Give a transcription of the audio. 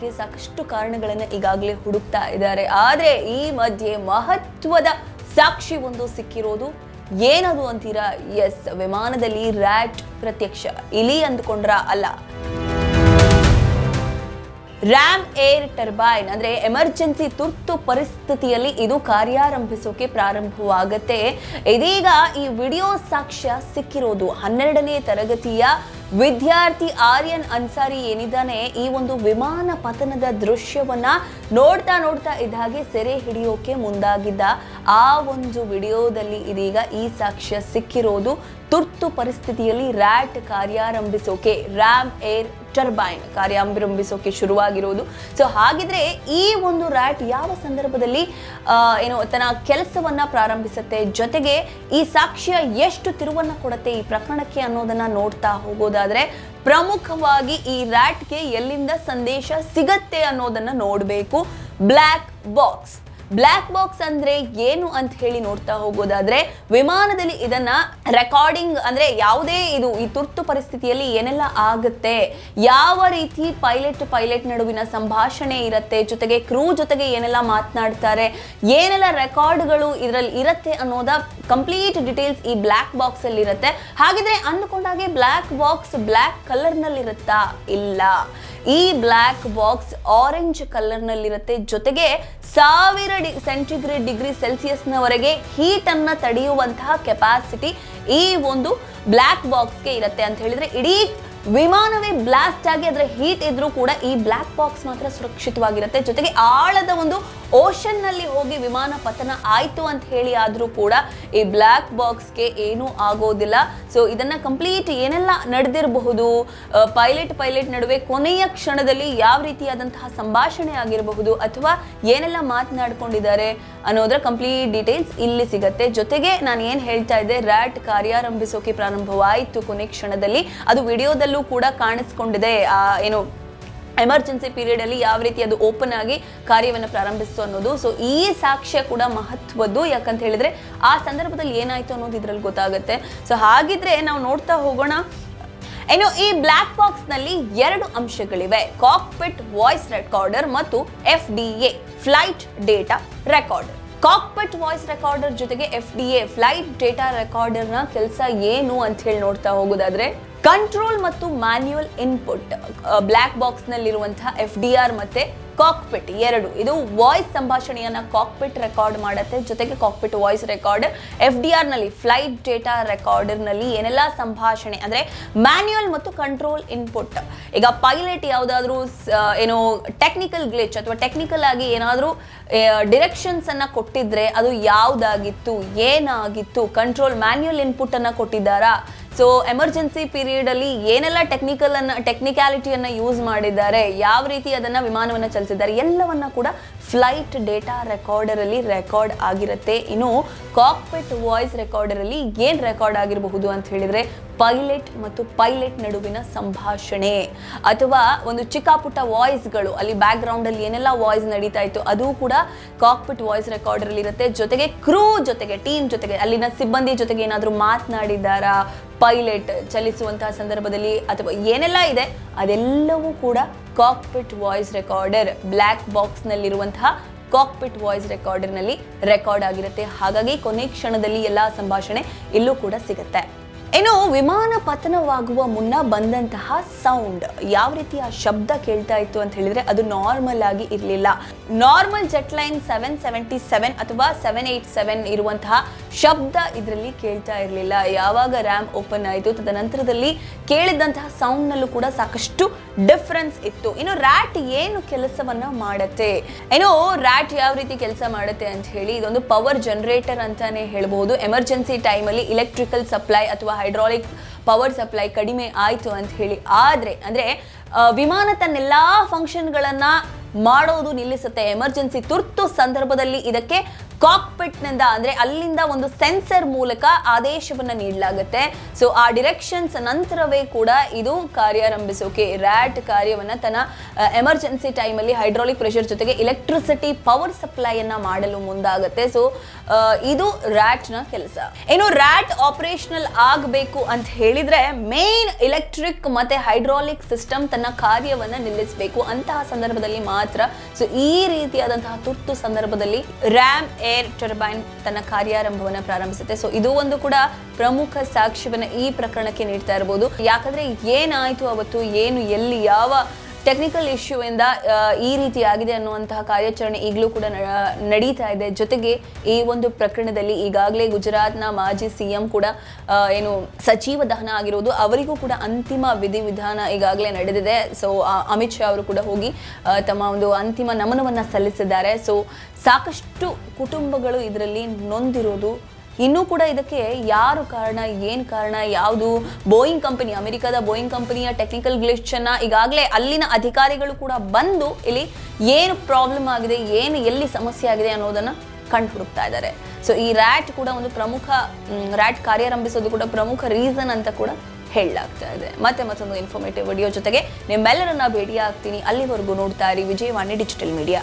ಮಾಡೋದಕ್ಕೆ ಸಾಕಷ್ಟು ಕಾರಣಗಳನ್ನು ಈಗಾಗಲೇ ಹುಡುಕ್ತಾ ಇದ್ದಾರೆ. ಆದರೆ ಈ ಮಧ್ಯೆ ಮಹತ್ವದ ಸಾಕ್ಷಿ ಒಂದು ಸಿಕ್ಕಿರೋದು ಏನದು ಅಂತೀರಾ? ಎಸ್, ವಿಮಾನದಲ್ಲಿ ರ್ಯಾಟ್ ಪ್ರತ್ಯಕ್ಷ. ಇಲಿ ಅಂದ್ಕೊಂಡ್ರ? ಅಲ್ಲ. ರ್ಯಾಮ್ ಏರ್ ಟರ್ಬೈನ್, ಅಂದ್ರೆ ಎಮರ್ಜೆನ್ಸಿ ತುರ್ತು ಪರಿಸ್ಥಿತಿಯಲ್ಲಿ ಇದು ಕಾರ್ಯಾರಂಭಿಸೋಕೆ ಪ್ರಾರಂಭವಾಗುತ್ತೆ. ಇದೀಗ ಈ ವಿಡಿಯೋ ಸಾಕ್ಷ್ಯ ಸಿಕ್ಕಿರೋದು ಹನ್ನೆರಡನೇ ತರಗತಿಯ ವಿದ್ಯಾರ್ಥಿ ಆರ್ಯನ್ ಅನ್ಸಾರಿ ಏನಿದ್ದಾನೆ? ಈ ಒಂದು ವಿಮಾನ ಪತನದ ದೃಶ್ಯವನ್ನ ನೋಡ್ತಾ ನೋಡ್ತಾ ಇದ್ದ ಹಾಗೆ ಸೆರೆ ಹಿಡಿಯೋಕೆ ಮುಂದಾಗಿದ್ದ ಆ ಒಂದು ವಿಡಿಯೋದಲ್ಲಿ ಇದೀಗ ಈ ಸಾಕ್ಷ್ಯ ಸಿಕ್ಕಿರೋದು ತುರ್ತು ಪರಿಸ್ಥಿತಿಯಲ್ಲಿ ರ್ಯಾಟ್ ಕಾರ್ಯಾರಂಭಿಸೋಕೆ, ರ್ಯಾಮ್ ಏರ್ ಟರ್ಬೈನ್ ಕಾರ್ಯಾರಂಭಿಸೋಕೆ ಶುರುವಾಗಿರೋದು. ಸೊ ಹಾಗಿದ್ರೆ ಈ ಒಂದು ರ್ಯಾಟ್ ಯಾವ ಸಂದರ್ಭದಲ್ಲಿ ಏನು ತನ್ನ ಕೆಲಸವನ್ನ ಪ್ರಾರಂಭಿಸುತ್ತೆ, ಜೊತೆಗೆ ಈ ಸಾಕ್ಷ್ಯ ಎಷ್ಟು ತಿರುವನ್ನ ಕೊಡುತ್ತೆ ಈ ಪ್ರಕರಣಕ್ಕೆ ಅನ್ನೋದನ್ನ ನೋಡ್ತಾ ಹೋಗೋದಾದ್ರೆ, ಪ್ರಮುಖವಾಗಿ ಈ ರ್ಯಾಟ್ಗೆ ಎಲ್ಲಿಂದ ಸಂದೇಶ ಸಿಗತ್ತೆ ಅನ್ನೋದನ್ನ ನೋಡಬೇಕು. Black box. ಬ್ಲ್ಯಾಕ್ ಬಾಕ್ಸ್ ಅಂದ್ರೆ ಏನು ಅಂತ ಹೇಳಿ ನೋಡ್ತಾ ಹೋಗೋದಾದ್ರೆ, ವಿಮಾನದಲ್ಲಿ ಇದನ್ನ ರೆಕಾರ್ಡಿಂಗ್ ಅಂದ್ರೆ ಯಾವುದೇ ಇದು ಈ ತುರ್ತು ಪರಿಸ್ಥಿತಿಯಲ್ಲಿ ಏನೆಲ್ಲ ಆಗುತ್ತೆ, ಯಾವ ರೀತಿ ಪೈಲಟ್ ಪೈಲಟ್ ನಡುವಿನ ಸಂಭಾಷಣೆ ಇರುತ್ತೆ, ಜೊತೆಗೆ ಕ್ರೂ ಜೊತೆಗೆ ಏನೆಲ್ಲ ಮಾತನಾಡ್ತಾರೆ, ಏನೆಲ್ಲ ರೆಕಾರ್ಡ್ಗಳು ಇದರಲ್ಲಿ ಇರುತ್ತೆ ಅನ್ನೋದ ಕಂಪ್ಲೀಟ್ ಡಿಟೇಲ್ಸ್ ಈ ಬ್ಲ್ಯಾಕ್ ಬಾಕ್ಸ್ ಅಲ್ಲಿ ಇರುತ್ತೆ ಹಾಗಿದ್ರೆ ಅಂದ್ಕೊಂಡಾಗೆ ಬ್ಲ್ಯಾಕ್ ಬಾಕ್ಸ್ ಬ್ಲ್ಯಾಕ್ ಕಲರ್ನಲ್ಲಿ ಇರುತ್ತಾ ಇಲ್ಲ? ಈ ಬ್ಲ್ಯಾಕ್ ಬಾಕ್ಸ್ ಆರೆಂಜ್ ಕಲರ್ ನಲ್ಲಿರುತ್ತೆ ಜೊತೆಗೆ ಸಾವಿರ ಡಿ ಸೆಂಟಿಗ್ರೇಡ್ ಡಿಗ್ರಿ ಸೆಲ್ಸಿಯಸ್ನವರೆಗೆ ಹೀಟ್ ಅನ್ನ ತಡೆಯುವಂತಹ ಕೆಪಾಸಿಟಿ ಈ ಒಂದು ಬ್ಲ್ಯಾಕ್ ಬಾಕ್ಸ್ಗೆ ಇರುತ್ತೆ ಅಂತ ಹೇಳಿದ್ರೆ ಇಡೀ ವಿಮಾನವೇ ಬ್ಲಾಸ್ಟ್ ಆಗಿ ಅದರ ಹೀಟ್ ಇದ್ರೂ ಕೂಡ ಈ ಬ್ಲ್ಯಾಕ್ ಬಾಕ್ಸ್ ಮಾತ್ರ ಸುರಕ್ಷಿತವಾಗಿರುತ್ತೆ. ಜೊತೆಗೆ ಆಳದ ಒಂದು ಓಷನ್ನಲ್ಲಿ ಹೋಗಿ ವಿಮಾನ ಪತನ ಆಯ್ತು ಅಂತ ಹೇಳಿ ಆದ್ರೂ ಕೂಡ ಈ ಬ್ಲ್ಯಾಕ್ ಬಾಕ್ಸ್ಗೆ ಏನೂ ಆಗೋದಿಲ್ಲ. ಸೊ ಇದನ್ನ ಕಂಪ್ಲೀಟ್ ಏನೆಲ್ಲ ನಡೆದಿರಬಹುದು ಪೈಲಟ್ ಪೈಲಟ್ ನಡುವೆ ಕೊನೆಯ ಕ್ಷಣದಲ್ಲಿ ಯಾವ ರೀತಿಯಾದಂತಹ ಸಂಭಾಷಣೆ ಆಗಿರಬಹುದು ಅಥವಾ ಏನೆಲ್ಲ ಮಾತನಾಡ್ಕೊಂಡಿದ್ದಾರೆ ಅನ್ನೋದರ ಕಂಪ್ಲೀಟ್ ಡೀಟೇಲ್ಸ್ ಇಲ್ಲಿ ಸಿಗತ್ತೆ. ಜೊತೆಗೆ ನಾನು ಏನು ಹೇಳ್ತಾ ಇದ್ದೆ ರ್ಯಾಟ್ ಕಾರ್ಯಾರಂಭಿಸೋಕೆ ಪ್ರಾರಂಭವಾಯಿತು ಕೊನೆ ಕ್ಷಣದಲ್ಲಿ. ಅದು ವಿಡಿಯೋದಲ್ಲೂ ಕೂಡ ಕಾಣಿಸ್ಕೊಂಡಿದೆ. ಏನು, ಎಮರ್ಜೆನ್ಸಿ ಪೀರಿಯಡ್ ಅಲ್ಲಿ ಯಾವ ರೀತಿ ಅದು ಓಪನ್ ಆಗಿ ಕಾರ್ಯವನ್ನು ಪ್ರಾರಂಭಿಸ್ತು ಅನ್ನೋದು. ಸೊ ಈ ಸಾಕ್ಷ್ಯ ಕೂಡ ಮಹತ್ವದ್ದು. ಯಾಕಂತ ಹೇಳಿದ್ರೆ, ಆ ಸಂದರ್ಭದಲ್ಲಿ ಏನಾಯ್ತು ಅನ್ನೋದು ಇದ್ರಲ್ಲಿ ಗೊತ್ತಾಗುತ್ತೆ. ಸೊ ಹಾಗಿದ್ರೆ ನಾವು ನೋಡ್ತಾ ಹೋಗೋಣ. ಏನು ಈ ಬ್ಲ್ಯಾಕ್ ಬಾಕ್ಸ್ನಲ್ಲಿ ಎರಡು ಅಂಶಗಳಿವೆ. ಕಾಕ್ಪಿಟ್ ವಾಯ್ಸ್ ರೆಕಾರ್ಡರ್ ಮತ್ತು F D A flight data recorder cockpit voice recorder ಜೊತೆಗೆ F D A flight data ರೆಕಾರ್ಡರ್ನ ಕೆಲಸ ಏನು ಅಂತ ಹೇಳಿ ನೋಡ್ತಾ ಹೋಗೋದಾದ್ರೆ ಕಂಟ್ರೋಲ್ ಮತ್ತು ಮ್ಯಾನ್ಯುಯಲ್ ಇನ್ಪುಟ್ ಬ್ಲ್ಯಾಕ್ ಬಾಕ್ಸ್ ನಲ್ಲಿರುವಂತಹ ಎಫ್ ಡಿ ಆರ್ ಮತ್ತೆ ಕಾಕ್ಪಿಟ್ ಎರಡು. ಇದು ವಾಯ್ಸ್ ಸಂಭಾಷಣೆಯನ್ನ ಕಾಕ್ಪಿಟ್ ರೆಕಾರ್ಡ್ ಮಾಡುತ್ತೆ. ಜೊತೆಗೆ cockpit voice recorder F D ಆರ್ನಲ್ಲಿ flight data ರೆಕಾರ್ಡರ್ನಲ್ಲಿ ಏನೆಲ್ಲ ಸಂಭಾಷಣೆ ಅಂದ್ರೆ ಮ್ಯಾನ್ಯುಯಲ್ ಮತ್ತು ಕಂಟ್ರೋಲ್ ಇನ್ಪುಟ್. ಈಗ ಪೈಲಟ್ ಯಾವುದಾದ್ರೂ ಏನು ಟೆಕ್ನಿಕಲ್ ಗ್ಲಿಚ್ ಅಥವಾ ಟೆಕ್ನಿಕಲ್ ಆಗಿ ಏನಾದರೂ ಡಿರೆಕ್ಷನ್ಸನ್ನು ಕೊಟ್ಟಿದ್ರೆ ಅದು ಯಾವುದಾಗಿತ್ತು, ಏನಾಗಿತ್ತು, ಕಂಟ್ರೋಲ್ ಮ್ಯಾನ್ಯುಯಲ್ ಇನ್ಪುಟ್ ಅನ್ನ ಕೊಟ್ಟಿದ್ದಾರಾ? ಸೊ ಎಮರ್ಜೆನ್ಸಿ ಪೀರಿಯಡ್ ಅಲ್ಲಿ ಏನೆಲ್ಲ ಟೆಕ್ನಿಕಲ್ ಅನ್ನ ಟೆಕ್ನಿಕ್ಯಾಲಿಟಿಯನ್ನ ಯೂಸ್ ಮಾಡಿದ್ದಾರೆ, ಯಾವ ರೀತಿ ಅದನ್ನ ವಿಮಾನವನ್ನ ಚಲಿಸಿದ್ದಾರೆ, ಎಲ್ಲವನ್ನ ಕೂಡ ಫ್ಲೈಟ್ ಡೇಟಾ ರೆಕಾರ್ಡರ್ ಅಲ್ಲಿ ರೆಕಾರ್ಡ್ ಆಗಿರುತ್ತೆ. ಇನ್ನು ಕಾಕ್ಪಿಟ್ ವಾಯ್ಸ್ ರೆಕಾರ್ಡರ್ ಅಲ್ಲಿ ಏನ್ ರೆಕಾರ್ಡ್ ಆಗಿರಬಹುದು ಅಂತ ಹೇಳಿದ್ರೆ ಪೈಲಟ್ ಮತ್ತು ಪೈಲಟ್ ನಡುವಿನ ಸಂಭಾಷಣೆ. ಅಥವಾ ಒಂದು ಚಿಕ್ಕ ಪುಟ್ಟ ವಾಯ್ಸ್ಗಳು ಅಲ್ಲಿ ಬ್ಯಾಕ್ ಗ್ರೌಂಡ್ ಅಲ್ಲಿ ಏನೆಲ್ಲ ವಾಯ್ಸ್ ನಡೀತಾ ಇತ್ತು, ಅದು ಕೂಡ ಕಾಕ್ಪಿಟ್ ವಾಯ್ಸ್ ರೆಕಾರ್ಡರ್ ಅಲ್ಲಿ ಇರುತ್ತೆ. ಜೊತೆಗೆ ಕ್ರೂ ಜೊತೆಗೆ ಟೀಮ್ ಜೊತೆಗೆ, ಅಲ್ಲಿನ ಸಿಬ್ಬಂದಿ ಜೊತೆಗೆ ಏನಾದರೂ ಮಾತನಾಡಿದ್ದಾರಾ? ಪೈಲಟ್ ಚಲಿಸುವಂತಹ ಸಂದರ್ಭದಲ್ಲಿ ಅಥವಾ ಏನೆಲ್ಲ ಇದೆ, ಅದೆಲ್ಲವೂ ಕೂಡ ಕಾಕ್ಪಿಟ್ ವಾಯ್ಸ್ ರೆಕಾರ್ಡರ್ ಬ್ಲ್ಯಾಕ್ ಬಾಕ್ಸ್ನಲ್ಲಿರುವಂತಹ ಕಾಕ್ಪಿಟ್ ವಾಯ್ಸ್ ರೆಕಾರ್ಡರ್ನಲ್ಲಿ ರೆಕಾರ್ಡ್ ಆಗಿರುತ್ತೆ. ಹಾಗಾಗಿ ಕೊನೆ ಕ್ಷಣದಲ್ಲಿ ಎಲ್ಲ ಸಂಭಾಷಣೆ ಇಲ್ಲೂ ಕೂಡ ಸಿಗುತ್ತೆ. ಇನ್ನು ವಿಮಾನ ಪತನವಾಗುವ ಮುನ್ನ ಬಂದಂತಹ ಸೌಂಡ್ ಯಾವ ರೀತಿಯ ಶಬ್ದ ಕೇಳ್ತಾ ಇತ್ತು ಅಂತ ಹೇಳಿದ್ರೆ ಅದು ನಾರ್ಮಲ್ ಆಗಿ ಇರಲಿಲ್ಲ. Normal jet line seven seventy seven ಅಥವಾ ಸೆವೆನ್ ಏಯ್ಟ್ ಸೆವೆನ್ ಇರುವಂತಹ ಶಬ್ದ ಇದರಲ್ಲಿ ಕೇಳ್ತಾ ಇರಲಿಲ್ಲ. ಯಾವಾಗ ರ್ಯಾಮ್ ಓಪನ್ ಆಯಿತು, ತದನಂತರದಲ್ಲಿ ಕೇಳಿದಂತಹ ಸೌಂಡ್ನಲ್ಲೂ ಕೂಡ ಸಾಕಷ್ಟು ಡಿಫ್ರೆನ್ಸ್ ಇತ್ತು. ಇನ್ನು ರ್ಯಾಟ್ ಏನು ಕೆಲಸವನ್ನ ಮಾಡುತ್ತೆ? ಏನೋ ರ್ಯಾಟ್ ಯಾವ ರೀತಿ ಕೆಲಸ ಮಾಡುತ್ತೆ ಅಂತ ಹೇಳಿ ಇದೊಂದು ಪವರ್ ಜನರೇಟರ್ ಅಂತಾನೆ ಹೇಳ್ಬೋದು. ಎಮರ್ಜೆನ್ಸಿ ಟೈಮಲ್ಲಿ ಇಲೆಕ್ಟ್ರಿಕಲ್ ಸಪ್ಲೈ ಅಥವಾ ಹೈಡ್ರಾಲಿಕ್ ಪವರ್ ಸಪ್ಲೈ ಕಡಿಮೆ ಆಯಿತು ಅಂತ ಹೇಳಿ. ಆದರೆ, ಅಂದರೆ ವಿಮಾನ ತನ್ನೆಲ್ಲ ಫಂಕ್ಷನ್ಗಳನ್ನು ಮಾಡೋದು ನಿಲ್ಲಿಸುತ್ತೆ. ಎಮರ್ಜೆನ್ಸಿ ತುರ್ತು ಸಂದರ್ಭದಲ್ಲಿ ಇದಕ್ಕೆ ಕಾಕ್ಪಿಟ್ನಿಂದ ಅಂದ್ರೆ ಅಲ್ಲಿಂದ ಒಂದು ಸೆನ್ಸರ್ ಮೂಲಕ ಆದೇಶವನ್ನ ನೀಡಲಾಗುತ್ತೆ. ಸೊ ಆ ಡಿರೆಕ್ಷನ್ಸ್ ನಂತರವೇ ಕೂಡ ಇದು ಕಾರ್ಯಾರಂಭಿಸೋಕೆ ರ್ಯಾಟ್ ಕಾರ್ಯವನ್ನ ತನ್ನ ಎಮರ್ಜೆನ್ಸಿ ಟೈಮಲ್ಲಿ ಹೈಡ್ರಾಲಿಕ್ ಪ್ರೆಷರ್ ಜೊತೆಗೆ ಎಲೆಕ್ಟ್ರಿಸಿಟಿ ಪವರ್ ಸಪ್ಲೈಯನ್ನ ಮಾಡಲು ಮುಂದಾಗುತ್ತೆ. ಸೊ ಇದು ರ್ಯಾಟ್ನ ಕೆಲಸ. ಏನು ರ್ಯಾಟ್ ಆಪರೇಷನಲ್ ಆಗಬೇಕು ಅಂತ ಹೇಳಿದ್ರೆ ಮೇನ್ ಎಲೆಕ್ಟ್ರಿಕ್ ಮತ್ತೆ ಹೈಡ್ರಾಲಿಕ್ ಸಿಸ್ಟಮ್ ತನ್ನ ಕಾರ್ಯವನ್ನ ನಿಲ್ಲಿಸಬೇಕು. ಅಂತಹ ಸಂದರ್ಭದಲ್ಲಿ ಮಾತ್ರ. ಸೊ ಈ ರೀತಿಯಾದಂತಹ ತುರ್ತು ಸಂದರ್ಭದಲ್ಲಿ ರ್ಯಾಮ್ ಏರ್ ಟರ್ಬೈನ್ ತನ್ನ ಕಾರ್ಯಾರಂಭವನ್ನು ಪ್ರಾರಂಭಿಸುತ್ತೆ. ಸೊ ಇದು ಒಂದು ಕೂಡ ಪ್ರಮುಖ ಸಾಕ್ಷ್ಯವನ್ನು ಈ ಪ್ರಕರಣಕ್ಕೆ ನೀಡ್ತಾ ಇರಬಹುದು ಯಾಕಂದ್ರೆ ಏನಾಯ್ತು ಅವತ್ತು? ಏನು, ಎಲ್ಲಿ, ಯಾವ ಟೆಕ್ನಿಕಲ್ ಇಶ್ಯೂ ಇಂದ ಈ ರೀತಿ ಆಗಿದೆ ಅನ್ನುವಂತಹ ಕಾರ್ಯಾಚರಣೆ ಈಗಲೂ ಕೂಡ ನಡೀತಾ ಇದೆ. ಜೊತೆಗೆ ಈ ಒಂದು ಪ್ರಕರಣದಲ್ಲಿ ಈಗಾಗಲೇ ಗುಜರಾತ್ನ ಮಾಜಿ ಸಿಎಂ ಕೂಡ ಏನು ಸಚಿವ ದಹನ ಆಗಿರೋದು ಅವರಿಗೂ ಕೂಡ ಅಂತಿಮ ವಿಧಿವಿಧಾನ ಈಗಾಗಲೇ ನಡೆದಿದೆ. ಸೊ ಅಮಿತ್ ಶಾ ಅವರು ಕೂಡ ಹೋಗಿ ತಮ್ಮ ಒಂದು ಅಂತಿಮ ನಮನವನ್ನು ಸಲ್ಲಿಸಿದ್ದಾರೆ. ಸೊ ಸಾಕಷ್ಟು ಕುಟುಂಬಗಳು ಇದರಲ್ಲಿ ನೊಂದಿರೋದು ಇನ್ನೂ ಕೂಡ ಇದಕ್ಕೆ ಯಾರು ಕಾರಣ, ಏನು ಕಾರಣ, ಯಾವುದು? ಬೋಯಿಂಗ್ ಕಂಪನಿ ಅಮೆರಿಕದ ಬೋಯಿಂಗ್ ಕಂಪನಿಯ ಟೆಕ್ನಿಕಲ್ ಗ್ಲಿಚನ್ನು ಈಗಾಗಲೇ ಅಲ್ಲಿನ ಅಧಿಕಾರಿಗಳು ಕೂಡ ಬಂದು ಇಲ್ಲಿ ಏನು ಪ್ರಾಬ್ಲಮ್ ಆಗಿದೆ, ಏನು ಎಲ್ಲಿ ಸಮಸ್ಯೆ ಆಗಿದೆ ಅನ್ನೋದನ್ನು ಕಂಡು ಹುಡುಕ್ತಾ ಇದ್ದಾರೆ. ಸೊ ಈ ರ್ಯಾಟ್ ಕೂಡ ಒಂದು ಪ್ರಮುಖ ರ್ಯಾಟ್ ಕಾರ್ಯಾರಂಭಿಸೋದು ಕೂಡ ಪ್ರಮುಖ ರೀಸನ್ ಅಂತ ಕೂಡ ಹೇಳಲಾಗ್ತಾ ಇದೆ. ಮತ್ತೆ ಮತ್ತೊಂದು ಇನ್ಫಾರ್ಮೇಟಿವ್ ವಿಡಿಯೋ ಜೊತೆಗೆ ನಿಮ್ಮೆಲ್ಲರನ್ನ ಭೇಟಿ ಆಗ್ತೀನಿ ಅಲ್ಲಿವರೆಗೂ ನೋಡ್ತಾ ಇರಿ ವಿಜಯವಾಣಿ ಡಿಜಿಟಲ್ ಮೀಡಿಯಾ